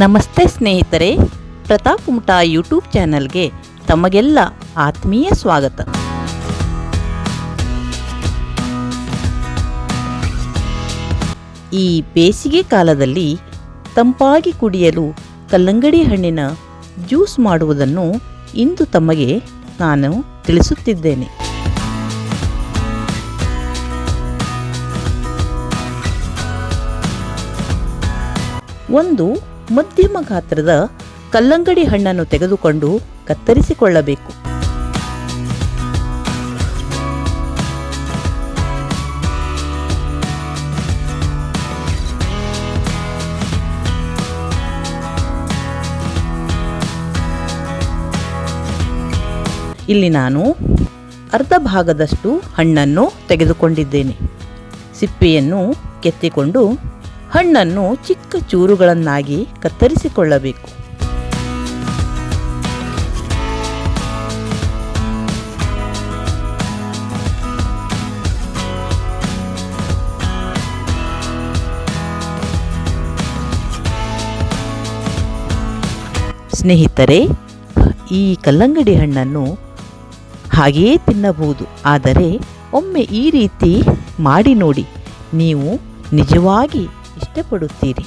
ನಮಸ್ತೆ ಸ್ನೇಹಿತರೆ, ಪ್ರತಾಪ್ ಮುಟಾ ಯೂಟ್ಯೂಬ್ ಚಾನಲ್ಗೆ ತಮಗೆಲ್ಲ ಆತ್ಮೀಯ ಸ್ವಾಗತ. ಈ ಬೇಸಿಗೆ ಕಾಲದಲ್ಲಿ ತಂಪಾಗಿ ಕುಡಿಯಲು ಕಲ್ಲಂಗಡಿ ಹಣ್ಣಿನ ಜ್ಯೂಸ್ ಮಾಡುವುದನ್ನು ಇಂದು ತಮಗೆ ನಾನು ತಿಳಿಸುತ್ತಿದ್ದೇನೆ. ಒಂದು ಮಧ್ಯಮ ಗಾತ್ರದ ಕಲ್ಲಂಗಡಿ ಹಣ್ಣನ್ನು ತೆಗೆದುಕೊಂಡು ಕತ್ತರಿಸಿಕೊಳ್ಳಬೇಕು. ಇಲ್ಲಿ ನಾನು ಅರ್ಧ ಭಾಗದಷ್ಟು ಹಣ್ಣನ್ನು ತೆಗೆದುಕೊಂಡಿದ್ದೇನೆ. ಸಿಪ್ಪೆಯನ್ನು ಕೆತ್ತಿಕೊಂಡು ಹಣ್ಣನ್ನು ಚಿಕ್ಕ ಚೂರುಗಳನ್ನಾಗಿ ಕತ್ತರಿಸಿಕೊಳ್ಳಬೇಕು. ಸ್ನೇಹಿತರೆ, ಈ ಕಲ್ಲಂಗಡಿ ಹಣ್ಣನ್ನು ಹಾಗೆಯೇ ತಿನ್ನಬಹುದು. ಆದರೆ ಒಮ್ಮೆ ಈ ರೀತಿ ಮಾಡಿ ನೋಡಿ, ನೀವು ನಿಜವಾಗಿ ಇಷ್ಟಪಡುತ್ತೀರಿ.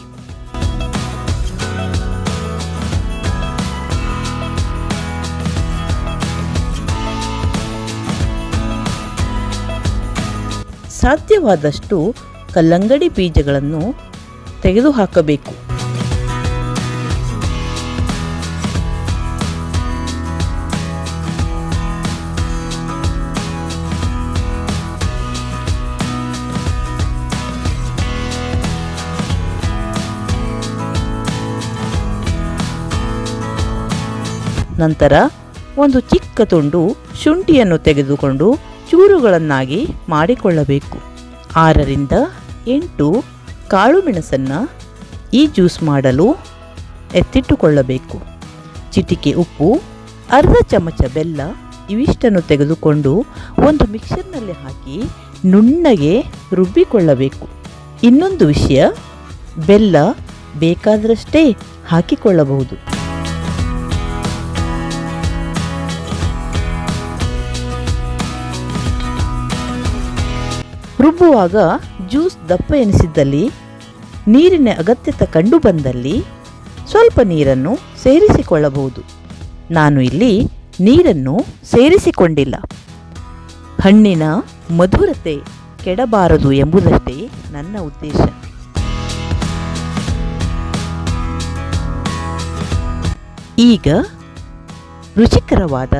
ಸಾಧ್ಯವಾದಷ್ಟು ಕಲ್ಲಂಗಡಿ ಬೀಜಗಳನ್ನು ತೆಗೆದುಹಾಕಬೇಕು. ನಂತರ ಒಂದು ಚಿಕ್ಕ ತುಂಡು ಶುಂಠಿಯನ್ನು ತೆಗೆದುಕೊಂಡು ಚೂರುಗಳನ್ನಾಗಿ ಮಾಡಿಕೊಳ್ಳಬೇಕು. ಆರರಿಂದ ಎಂಟು ಕಾಳು ಮೆಣಸನ್ನು ಈ ಜ್ಯೂಸ್ ಮಾಡಲು ಎತ್ತಿಟ್ಟುಕೊಳ್ಳಬೇಕು. ಚಿಟಿಕೆ ಉಪ್ಪು, ಅರ್ಧ ಚಮಚ ಬೆಲ್ಲ ಇವಿಷ್ಟನ್ನು ತೆಗೆದುಕೊಂಡು ಒಂದು ಮಿಕ್ಸರ್ನಲ್ಲಿ ಹಾಕಿ ನುಣ್ಣಗೆ ರುಬ್ಬಿಕೊಳ್ಳಬೇಕು. ಇನ್ನೊಂದು ವಿಷಯ, ಬೆಲ್ಲ ಬೇಕಾದರಷ್ಟೇ ಹಾಕಿಕೊಳ್ಳಬಹುದು. ರುಬ್ಬುವಾಗ ಜ್ಯೂಸ್ ದಪ್ಪ ಎನಿಸಿದ್ದಲ್ಲಿ, ನೀರಿನ ಅಗತ್ಯತೆ ಕಂಡು ಬಂದಲ್ಲಿ ಸ್ವಲ್ಪ ನೀರನ್ನು ಸೇರಿಸಿಕೊಳ್ಳಬಹುದು. ನಾನು ಇಲ್ಲಿ ನೀರನ್ನು ಸೇರಿಸಿಕೊಂಡಿಲ್ಲ. ಹಣ್ಣಿನ ಮಧುರತೆ ಕೆಡಬಾರದು ಎಂಬುದಷ್ಟೇ ನನ್ನ ಉದ್ದೇಶ. ಈಗ ರುಚಿಕರವಾದ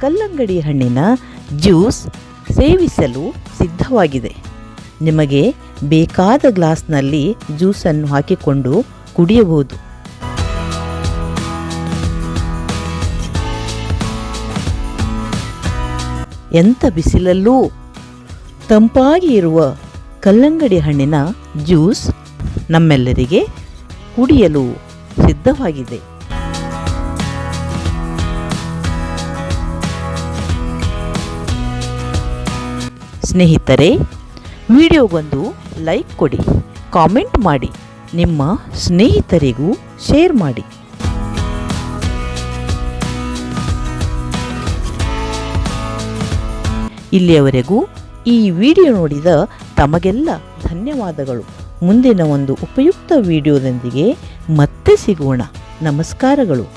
ಕಲ್ಲಂಗಡಿ ಹಣ್ಣಿನ ಜ್ಯೂಸ್ ಸೇವಿಸಲು ಸಿದ್ಧವಾಗಿದೆ. ನಿಮಗೆ ಬೇಕಾದ ಗ್ಲಾಸ್ನಲ್ಲಿ ಜ್ಯೂಸನ್ನು ಹಾಕಿಕೊಂಡು ಕುಡಿಯಬಹುದು. ಎಂಥ ಬಿಸಿಲಲ್ಲೂ ತಂಪಾಗಿ ಇರುವ ಕಲ್ಲಂಗಡಿ ಹಣ್ಣಿನ ಜ್ಯೂಸ್ ನಮ್ಮೆಲ್ಲರಿಗೆ ಕುಡಿಯಲು ಸಿದ್ಧವಾಗಿದೆ. ಸ್ನೇಹಿತರೆ ವಿಡಿಯೋಗೊಂದು ಲೈಕ್ ಕೊಡಿ, ಕಾಮೆಂಟ್ ಮಾಡಿ, ನಿಮ್ಮ ಸ್ನೇಹಿತರಿಗೂ ಶೇರ್ ಮಾಡಿ. ಇಲ್ಲಿಯವರೆಗೂ ಈ ವಿಡಿಯೋ ನೋಡಿದ ತಮಗೆಲ್ಲ ಧನ್ಯವಾದಗಳು. ಮುಂದಿನ ಒಂದು ಉಪಯುಕ್ತ ವಿಡಿಯೋದೊಂದಿಗೆ ಮತ್ತೆ ಸಿಗೋಣ. ನಮಸ್ಕಾರಗಳು.